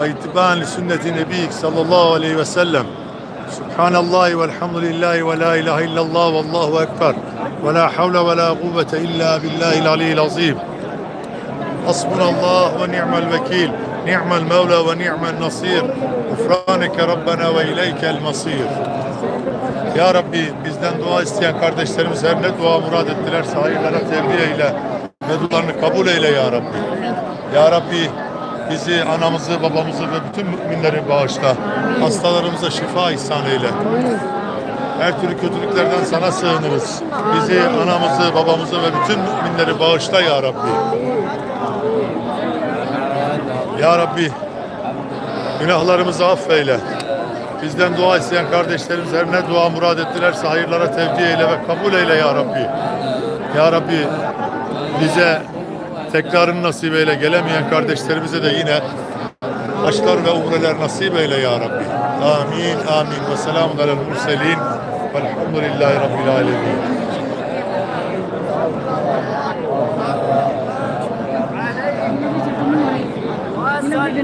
ve itibâni sünneti nebiyik sallallahu aleyhi ve sellem. Subhanallah velhamdülillahi ve la ilahe illallah ve allahu ekber. Ve la havle ve la kuvvete illa billahil aliyyil azim. Hasbunallah ve ni'mel vekil. Ni'mel mevla ve ni'mel nasir. Ufraneke rabbena ve ileykel masir. Ya Rabbi bizden dua isteyen kardeşlerimiz her ne dua murad ettilerse hayırlara tebliğ eyle. Ve dualarını kabul eyle Ya Rabbi. Ya Rabbi bizi, anamızı, babamızı ve bütün müminleri bağışla. Hastalarımıza şifa ihsan eyle. Her türlü kötülüklerden sana sığınırız. Bizi, anamızı, babamızı ve bütün müminleri bağışla Ya Rabbi. Ya Rabbi günahlarımızı affeyle. Bizden dua isteyen kardeşlerimiz her ne dua murad ettilerse hayırlara tevdi eyle ve kabul eyle ya Rabbi. Ya Rabbi bize tekrarını nasip eyle. Gelemeyen kardeşlerimize de yine haçlar ve umreler nasip eyle ya Rabbi. Amin, amin. Ve selamun alel murselin. Velhamdülillahi Rabbil alemin.